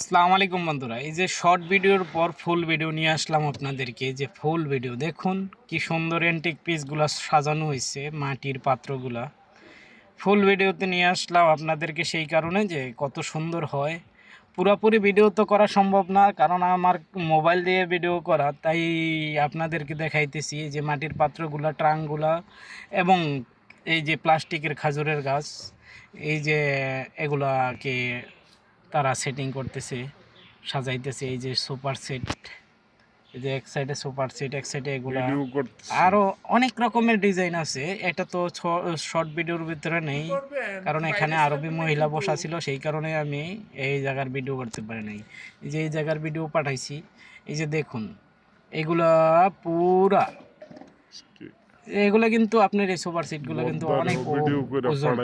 আসসালামু আলাইকুম বন্ধুরা, এই যে শর্ট ভিডিওর পর ফুল ভিডিও নিয়ে আসলাম আপনাদেরকে যে ফুল ভিডিও দেখুন কি সুন্দর এন্টিক পিসগুলো সাজানো হয়েছে মাটির পাত্রগুলা। ফুল ভিডিওতে নিয়ে আসলাম আপনাদেরকে সেই কারণে যে কত সুন্দর হয়। পুরোপুরি ভিডিও তো করা সম্ভব না, কারণ আমার মোবাইল দিয়ে ভিডিও করা, তাই আপনাদেরকে দেখাইতেছি যে মাটির পাত্রগুলা ট্রাঙ্কগুলা এবং এই যে প্লাস্টিকের খাজুরের গাছ, এই যে এগুলাকে তারা সেটিং করতেছে সাজাইতেছে এই যে সুপার সেট এই যে এক সাইডে সুপার সেট এক সাইডে এগুলা। ভিডিও করতে আরও অনেক রকমের ডিজাইন আছে এটা তো শর্ট ভিডিওর ভিতরে নেই কারণ এখানে আরবি মহিলা বসা ছিল সেই কারণে আমি এই জায়গার ভিডিও করতে পারি নাই। এই যে এই জায়গার ভিডিও পাঠাইছি এই যে দেখুন এগুলা পুরা। এগুলো কিন্তু আপনার এই সুপার সিটগুলো কিন্তু অনেক ও- ভিডিও করে ওজন।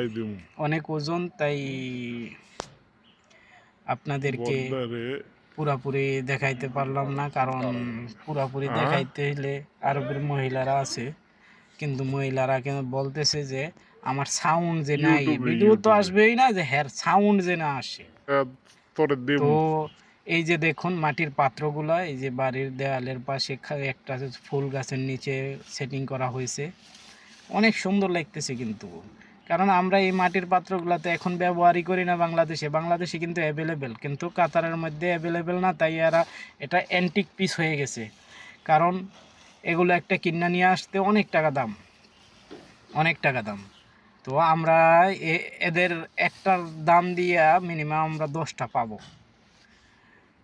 অনেক ওজন তাই আপনাদেরকে পুরাপুরি দেখাইতে পারলাম না কারণ পুরাপুরি হ্যাঁ। দেখাইতে হলে আরবের মহিলারা আছে। কিন্তু মহিলারা কিন্তু বলতেছে যে আমার সাউন্ড যে নাই ভিডিও তো আসবেই না যে হ্যার সাউন্ড যে না আসে। দিম তো এই যে দেখুন মাটির পাত্রগুলো এই যে বাড়ির দেওয়ালের পাশে একটা ফুল গাছের নিচে সেটিং করা হয়েছে। অনেক সুন্দর লাগতেছে কিন্তু। কারণ আমরা এই মাটির পাত্রগুলোতে এখন ব্যবহারই করি না বাংলাদেশে। বাংলাদেশে কিন্তু অ্যাভেলেবেল কিন্তু কাতারের মধ্যে অ্যাভেলেবেল না, তাই এরা এটা অ্যান্টিক পিস হয়ে গেছে। কারণ এগুলো একটা কিনা নিয়ে আসতে অনেক টাকা দাম। অনেক টাকা দাম। তো আমরা এদের একটার দাম দিয়ে মিনিমাম আমরা দশটা পাবো।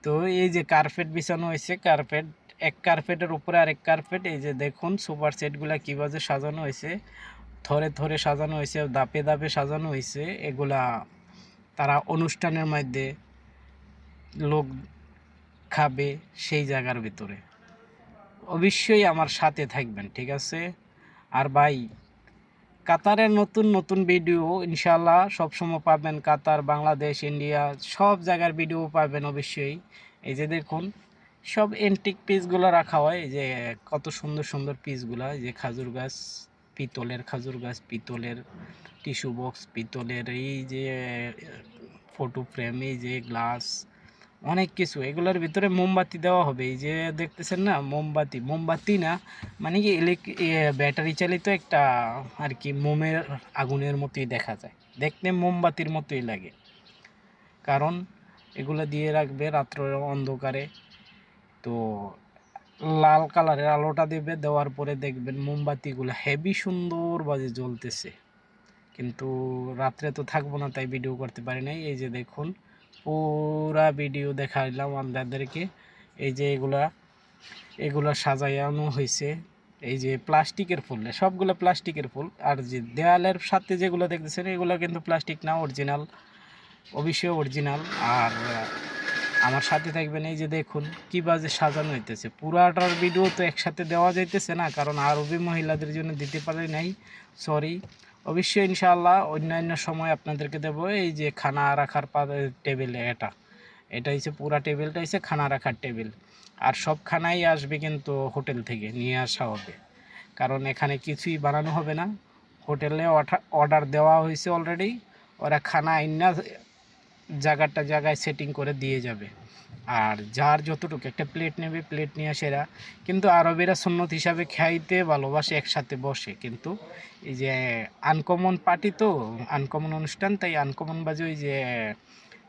তো এই যে কার্পেট বিছানো হয়েছে কার্পেট এক কার্পেটের উপরে আরেক কার্পেট এই যে দেখুন সুপার সেটগুলা কীভাবে সাজানো হয়েছে। থরে থরে সাজানো হয়েছে দাপে দাপে সাজানো হয়েছে। এগুলা তারা অনুষ্ঠানের মধ্যে লোক খাবে সেই জায়গার ভিতরে। অবশ্যই আমার সাথে থাকবেন, ঠিক আছে? আর ভাই, কাতারের নতুন নতুন ভিডিও ইনশাল্লাহ সবসময় পাবেন। কাতার, বাংলাদেশ, ইন্ডিয়া, সব জায়গার ভিডিও পাবেন অবশ্যই। এই যে দেখুন, সব এন্টিক পিসগুলো রাখা হয় যে কত সুন্দর সুন্দর পিসগুলো যে খাজুর গাছ। পিতলের খাজুর গাছ, পিতলের টিস্যু বক্স, পিতলের এই যে, ফটো ফ্রেম, এই যে গ্লাস, অনেক কিছু। এগুলোর ভিতরে মোমবাতি দেওয়া হবে। এই যে দেখতেছেন না, মোমবাতি। মোমবাতি না মানে কি ইলেক ব্যাটারি চালিত একটা আর কি মোমের আগুনের মতোই দেখা যায়। দেখতে মোমবাতির মতোই লাগে। কারণ এগুলো দিয়ে রাখবে রাত্র অন্ধকারে। তো লাল কালারের আলোটা দেবে, দেওয়ার পরে দেখবেন মোমবাতিগুলো হেভি সুন্দরভাবে জ্বলতেছে। কিন্তু রাত্রে তো থাকব না, তাই ভিডিও করতে পারি নাই। এই যে দেখুন, পুরা ভিডিও দেখাইলাম আপনাদেরকে। এই যে এগুলা এগুলা সাজানো হয়েছে এই যে প্লাস্টিকের ফুল, সবগুলো প্লাস্টিকের ফুল। আর যে দেয়ালের সাথে যেগুলো দেখতেছেন, এগুলো কিন্তু প্লাস্টিক না অরিজিনাল অবশ্যই অরিজিনাল আর আমার সাথে থাকবেন এই যে দেখুন, কী বাজে সাজানো হইতেছে। পুরাটার ভিডিও তো একসাথে দেওয়া যাইতেছে না, কারণ আরবি মহিলাদের জন্য দিতে পারি নাই সরি অবশ্যই ইনশাআল্লাহ অন্যান্য সময় আপনাদেরকে দেবো, এই যে খানা রাখার টেবিল এটা। এটা হচ্ছে পুরা টেবিলটা হচ্ছে খানা রাখার টেবিল আর সব খানাই আসবে কিন্তু হোটেল থেকে, নিয়ে আসা হবে। কারণ এখানে কিছুই বানানো হবে না। হোটেলে অর্ডার দেওয়া হয়েছে অলরেডি ওরা খানা আইনা জায়গাটা জায়গায় সেটিং করে দিয়ে যাবে। আর যার যতটুকু, একটা প্লেট নেবে প্লেট নিয়ে সেরা। কিন্তু আরবেরা সুন্নত হিসাবে খাইতে ভালোবাসে, একসাথে বসে। কিন্তু এই যে আনকমন পার্টি তো আনকমন অনুষ্ঠান, তাই আনকমন বাজে ওই যে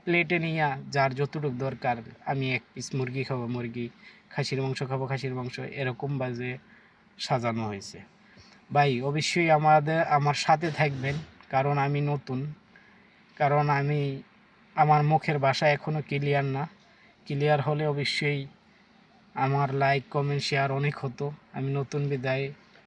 প্লেটে নিয়ে যার যতটুকু দরকার, আমি এক পিস মুরগি খাব, মুরগি, খাসির মাংস খাব, খাসির মাংস, এরকম বাজে সাজানো হয়েছে। ভাই, অবশ্যই আমাদের, আমার সাথে থাকবেন, কারণ আমি নতুন, কারণ আমি আমার মুখের ভাষা এখনও ক্লিয়ার না। ক্লিয়ার হলে অবশ্যই আমার লাইক কমেন্ট শেয়ার অনেক হতো। আমি নতুন বিদায়